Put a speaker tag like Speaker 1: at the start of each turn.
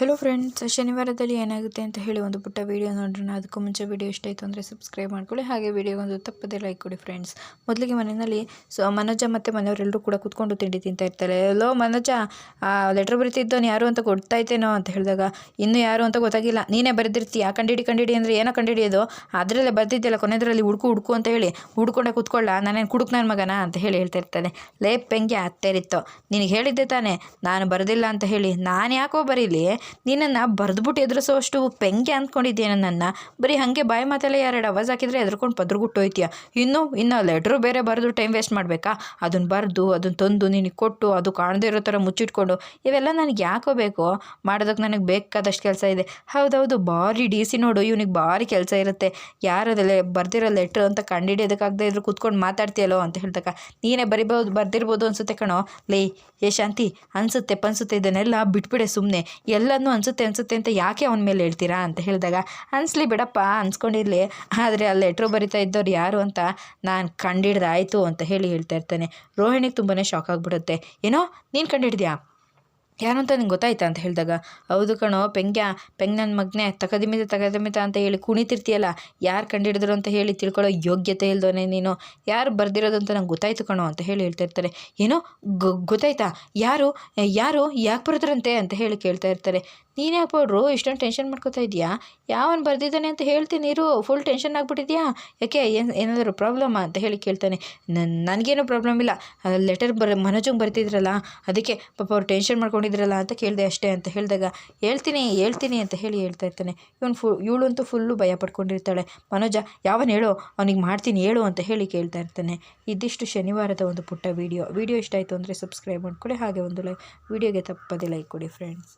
Speaker 1: Hello friends ಶನಿವಾರದಲ್ಲಿ ಏನಾಗುತ್ತೆ ಅಂತ ಹೇಳಿ ಒಂದು ಪುಟ್ಟ ವೀಡಿಯೋ ನೋಡೋಣ ಅದಕ್ಕೂ ಮುಂಚೆ ವೀಡಿಯೋ ಇಷ್ಟ ಅಂದರೆ ಸಬ್ಸ್ಕ್ರೈಬ್ ಮಾಡ್ಕೊಳ್ಳಿ. ಹಾಗೆ ವೀಡಿಯೋಗೊಂದು ತಪ್ಪದೆ ಲೈಕ್ ಕೊಡಿ ಫ್ರೆಂಡ್ಸ್ ಮೊದಲಿಗೆ ಮನೆಯಲ್ಲಿ ಸೊ ಮನೋಜ ಮತ್ತು ಮನೆಯವರೆಲ್ಲರೂ ಕೂಡ ಕೂತ್ಕೊಂಡು ತಿಂಡಿ ತಿಂತಾ ಇರ್ತಾರೆ. ಎಲ್ಲೋ ಮನೋಜ ಲೆಟ್ರ್ ಬರೀತಿದ್ದೋನು ಯಾರು ಅಂತ ಗೊತ್ತಾಯ್ತೇನೋ? ಅಂತ ಹೇಳಿದಾಗ, ಇನ್ನೂ ಯಾರು ಅಂತ ಗೊತ್ತಾಗಿಲ್ಲ. ನೀನೇ ಬರೆದಿರ್ತೀಯ? ಕಂಡಿಡಿ ಕಂಡಿಡಿ ಅಂದರೆ ಏನೋ ಕಂಡಿಡಿಯೋದು ಅದರಲ್ಲೇ ಬರ್ತಿದ್ಯಲ್ಲ ಕೊನೆದರಲ್ಲಿ ಹುಡುಕು ಹುಡುಕು ಅಂತ ಹೇಳಿ. ಹುಡ್ಕೊಂಡೆ ಕೂತ್ಕೊಳ್ಳ? ನಾನೇನು ಕುಡುಕ್ ನನ್ನ ಮಗನ? ಅಂತ ಹೇಳಿ ಹೇಳ್ತಾ ಇರ್ತಾನೆ. ಲೇ ಪೆಂಗೆ ಅತ್ತೇರಿತ್ತು ನಿನಗೆ ಹೇಳಿದ್ದೆ ತಾನೇ. ನಾನು ಬರೆದಿಲ್ಲ ಅಂತ ಹೇಳಿ. ನಾನು ಯಾಕೋ ಬರೀಲಿ? ನಿನ್ನನ್ನು ಬರೆದ್ಬಿಟ್ಟು ಎದುರಿಸೋ ಅಷ್ಟು ಪೆಂಗೆ ಅಂದ್ಕೊಂಡಿದ್ದೀಯ ನನ್ನನ್ನು? ಬರೀ ಹಾಗೆ ಬಾಯಿ ಮಾತಲ್ಲೇ ಎರಡು ಅವಾಜ್ ಹಾಕಿದರೆ ಎದ್ರುಕೊಂಡು ಪದ್ರಗುಟ್ಟೋಯ್ತೀಯ? ಇನ್ನು ಇನ್ನು ಲೆಟ್ರು ಬೇರೆ ಬರೆದು ಟೈಮ್ ವೇಸ್ಟ್ ಮಾಡಬೇಕಾ? ಅದನ್ನು ಬರೆದು ಅದನ್ನು ತಂದು ನಿನಗೆ ಕೊಟ್ಟು, ಅದು ಕಾಣದೇ ಇರೋ ಥರ ಮುಚ್ಚಿಟ್ಕೊಂಡು, ಇವೆಲ್ಲ ನನಗೆ ಯಾಕೋ ಬೇಕು? ಮಾಡೋದಕ್ಕೆ ನನಗೆ ಬೇಕಾದಷ್ಟು ಕೆಲಸ ಇದೆ. ಹೌದೌದು, ಭಾರಿ ಡಿ ಸಿ ನೋಡು, ಇವನಿಗೆ ಭಾರಿ ಕೆಲಸ ಇರುತ್ತೆ. ಯಾರದಲ್ಲೇ ಬರ್ದಿರೋ ಲೆಟ್ರ್ ಅಂತ ಕಂಡಿಡಿಯೋದಕ್ಕಾಗದೇ ಇದ್ರು ಕೂತ್ಕೊಂಡು ಮಾತಾಡ್ತೀಯಲ್ಲೋ ಅಂತ ಹೇಳ್ತಕ್ಕ. ನೀನೇ ಬರಿಬೋದು, ಬರ್ದಿರ್ಬೋದು ಅನ್ಸುತ್ತೆ ಕಣೋ. ಲೇ, ಏ ಶಾಂತಿ, ಅನಿಸುತ್ತೆ ಪನ್ಸುತ್ತೆ ಇದನ್ನೆಲ್ಲ ಬಿಟ್ಬಿಡೆ ಸುಮ್ಮನೆ ಎಲ್ಲನೂ ಅನಿಸುತ್ತೆ ಅನಿಸುತ್ತೆ ಅಂತ ಯಾಕೆ ಅವನ ಮೇಲೆ ಹೇಳ್ತೀರಾ ಅಂತ ಹೇಳಿದಾಗ, ಅನಿಸ್ಲಿ ಬಿಡಪ್ಪ, ಅನ್ಸ್ಕೊಂಡಿರಲಿ, ಆದರೆ ಆ ಲೆಟ್ರು ಬರಿತಾ ಇದ್ದವ್ರು ಯಾರು ಅಂತ ನಾನು ಕಂಡಿಡ್ದಾಯಿತು ಅಂತ ಹೇಳಿ ಹೇಳ್ತಾ ಇರ್ತಾನೆ. ರೋಹಿಣಿಗೆ ತುಂಬಾ ಶಾಕ್ ಆಗಿಬಿಡುತ್ತೆ. ಏನೋ, ನೀನು ಕಂಡಿಡ್ದ್ಯಾ? ಯಾರು ಅಂತ ನಿಂಗೆ ಗೊತ್ತಾಯ್ತಾ ಅಂತ ಹೇಳಿದಾಗ, ಹೌದು ಕಣೋ, ಪೆಂಗ್ಯ, ಪೆಂಗ್ ನನ್ನ ಮಗನೇ ತಕದಿಮಿತ ತಕದಿಮಿತ ಅಂತ ಹೇಳಿ ಕುಣಿತಿರ್ತೀಯಲ್ಲ, ಯಾರು ಕಂಡಿಡಿದ್ರು ಅಂತ ಹೇಳಿ ತಿಳ್ಕೊಳ್ಳೋ ಯೋಗ್ಯತೆ ಇಲ್ದೋನೆ ನೀನು? ಯಾರು ಬರ್ದಿರೋದು ಅಂತ ನಂಗೆ ಗೊತ್ತಾಯ್ತು ಕಣೋ, ಅಂತ ಹೇಳಿ ಹೇಳ್ತಾ ಇರ್ತಾರೆ. ಏನೋ ಗೊತ್ತಾಯ್ತಾ? ಯಾರು ಯಾರು ಯಾಕೆ ಬರೋದ್ರಂತೆ ಅಂತ ಹೇಳಿ ಕೇಳ್ತಾ ಇರ್ತಾರೆ. ನೀನು ಯಾಕೆ ಪೌಡ್ರು? ಇಷ್ಟೊಂದು ಟೆನ್ಷನ್ ಮಾಡ್ಕೋತಾ ಇದೆಯಾ ಯಾವನು ಬರ್ದಿದ್ದಾನೆ ಅಂತ ಹೇಳ್ತೀನಿ ಇರು ಫುಲ್ ಟೆನ್ಷನ್ ಆಗಿಬಿಟ್ಟಿದ್ಯಾ? ಯಾಕೆ? ಏನು, ಏನಾದರೂ ಪ್ರಾಬ್ಲಮ್ಮಾ ಅಂತ ಹೇಳಿ ಕೇಳ್ತಾನೆ. ನನ್ನ ನನಗೇನು ಪ್ರಾಬ್ಲಮ್ ಇಲ್ಲ. ಲೆಟರ್ ಬರ, ಮನೋಜಂಗೆ ಬರ್ತಿದ್ರಲ್ಲ ಅದಕ್ಕೆ ಪಾಪ ಅವ್ರು ಟೆನ್ಷನ್ ಮಾಡ್ಕೊಂಡಿದ್ರಲ್ಲ ಅಂತ ಕೇಳಿದೆ ಅಷ್ಟೇ ಅಂತ ಹೇಳಿದಾಗ, ಹೇಳ್ತೀನಿ ಹೇಳ್ತೀನಿ ಅಂತ ಹೇಳಿ ಹೇಳ್ತಾ ಇರ್ತಾನೆ. ಇವನು ಫು, ಇವಳಂತೂ ಫುಲ್ಲು ಭಯ ಪಡ್ಕೊಂಡಿರ್ತಾಳೆ. ಮನೋಜ, ಯಾವನು ಹೇಳು? ಅವನಿಗೆ ಮಾಡ್ತೀನಿ, ಹೇಳು ಅಂತ ಹೇಳಿ ಕೇಳ್ತಾ ಇರ್ತಾನೆ. ಇದಿಷ್ಟು ಶನಿವಾರದ ಒಂದು ಪುಟ್ಟ ವೀಡಿಯೋ ವೀಡಿಯೋ ಇಷ್ಟ ಆಯಿತು ಅಂದರೆ ಸಬ್ಸ್ಕ್ರೈಬ್ ಮಾಡಿಕೊಡಿ, ಹಾಗೆ ಒಂದು ಲೈಕ್ ವೀಡಿಯೋಗೆ ತಪ್ಪದೆ ಲೈಕ್ ಕೊಡಿ ಫ್ರೆಂಡ್ಸ್